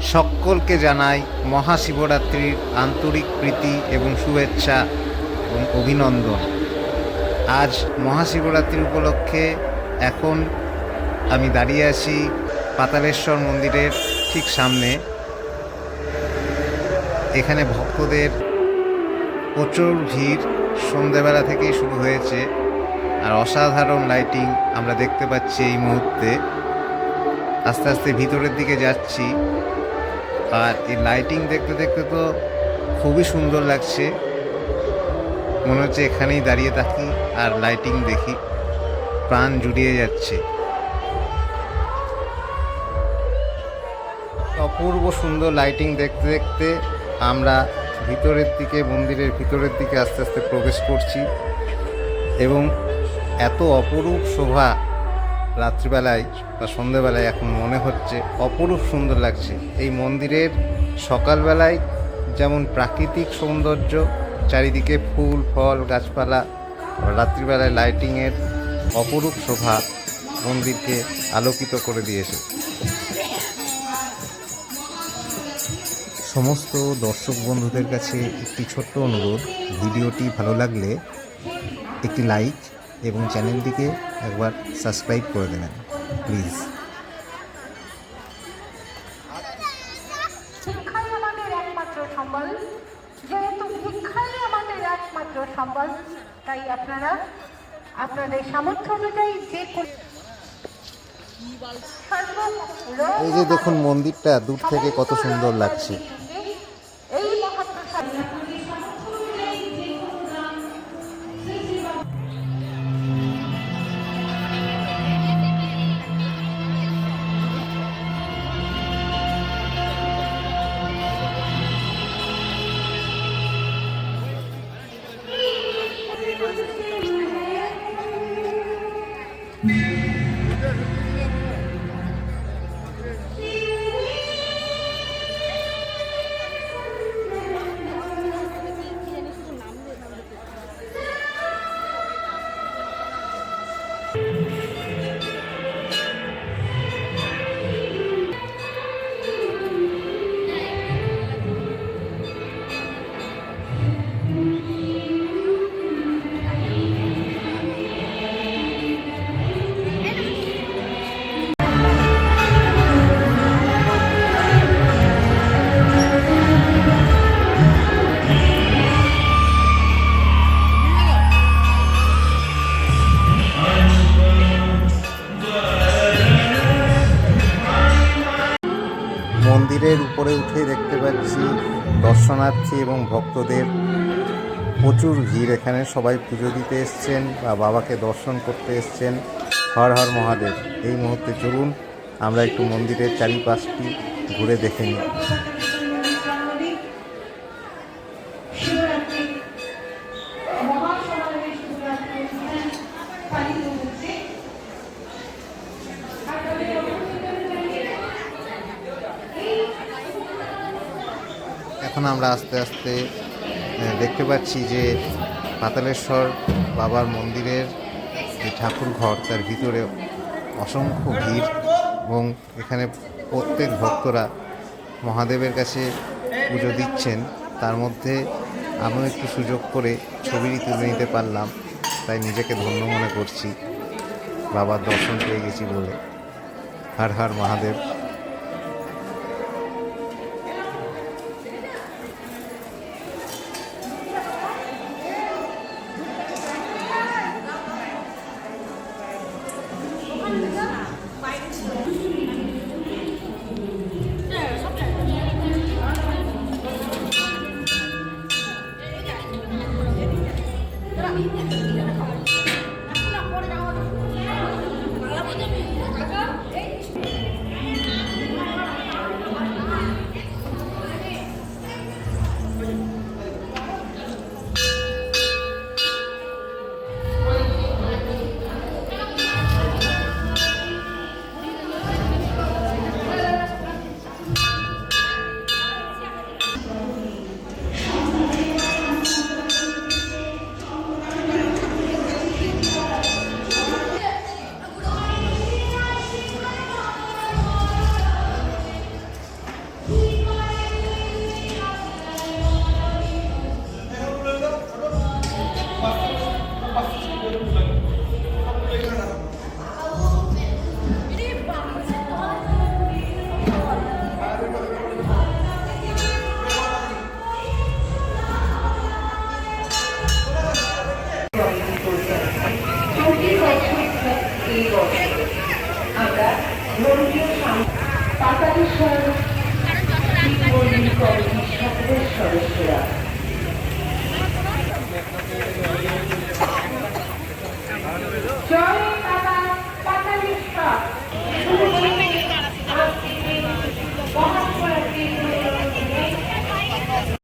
সকলকে জানাই মহাশিবরাত্রির আন্তরিক প্রীতি এবং শুভেচ্ছা এবং অভিনন্দন। আজ মহাশিবরাত্রি উপলক্ষে এখন আমি দাঁড়িয়ে আছি পাতালেশ্বর মন্দিরের ঠিক সামনে। এখানে ভক্তদের প্রচুর ভিড় সন্ধেবেলা থেকেই শুরু হয়েছে আর অসাধারণ লাইটিং আমরা দেখতে পাচ্ছি এই মুহূর্তে। আস্তে আস্তে ভিতরের দিকে যাচ্ছি। আর এই লাইটিং দেখতে দেখতে তো খুবই সুন্দর লাগছে। মনে হচ্ছে এখানেই দাঁড়িয়ে থাকি আর লাইটিং দেখি। প্রাণ জুড়িয়ে যাচ্ছে। অপূর্ব সুন্দর লাইটিং দেখতে দেখতে আমরা ভিতরের দিকে, মন্দিরের ভিতরের দিকে আস্তে আস্তে প্রবেশ করছি এবং এত অপরূপ শোভা রাত্রিবেলায় বা সন্ধেবেলায় এখন মনে হচ্ছে অপরূপ সুন্দর লাগছে। এই মন্দিরের সকালবেলায় যেমন প্রাকৃতিক সৌন্দর্য, চারিদিকে ফুল, ফল, গাছপালা, রাত্রিবেলায় লাইটিংয়ের অপরূপ শোভা মন্দিরকে আলোকিত করে দিয়েছে। সমস্ত দর্শক বন্ধুদের কাছে একটি ছোট্ট অনুরোধ, ভিডিওটি ভালো লাগলে একটি লাইক এবং চ্যানেলটিকে একবার সাবস্ক্রাইব করে দেবেন প্লিজ। আমাদের একমাত্র সম্বল। যেহেতু শিক্ষাই আমাদের একমাত্র সম্বল তাই আপনারা আপনাদের সামর্থ্য অনুযায়ী যে এই যে দেখুন মন্দিরটা দূর থেকে কত সুন্দর লাগছে। উপরে উঠে দেখতে পাচ্ছি দর্শনার্থী এবং ভক্তদের প্রচুর ভিড় এখানে। সবাই পুজো দিতে এসছেন বা বাবাকে দর্শন করতে এসছেন। হর হর মহাদেব। এই মুহূর্তে চলুন, আমরা একটু মন্দিরের চারিপাশটি ঘুরে দেখে নিই। এখন আমরা আস্তে আস্তে দেখতে পাচ্ছি যে পাতালেশ্বর বাবার মন্দিরের যে ঠাকুর ঘর তার ভিতরে অসংখ্য ভিড় এবং এখানে প্রত্যেক ভক্তরা মহাদেবের কাছে পুজো দিচ্ছেন। তার মধ্যে আমিও একটু সুযোগ করে ছবিটি তুলে নিতে পারলাম, তাই নিজেকে ধন্য মনে করছি। বাবার দর্শন পেয়ে গেছি বলে। হর হর মহাদেব। Yeah. পাতালি সদস্যরা।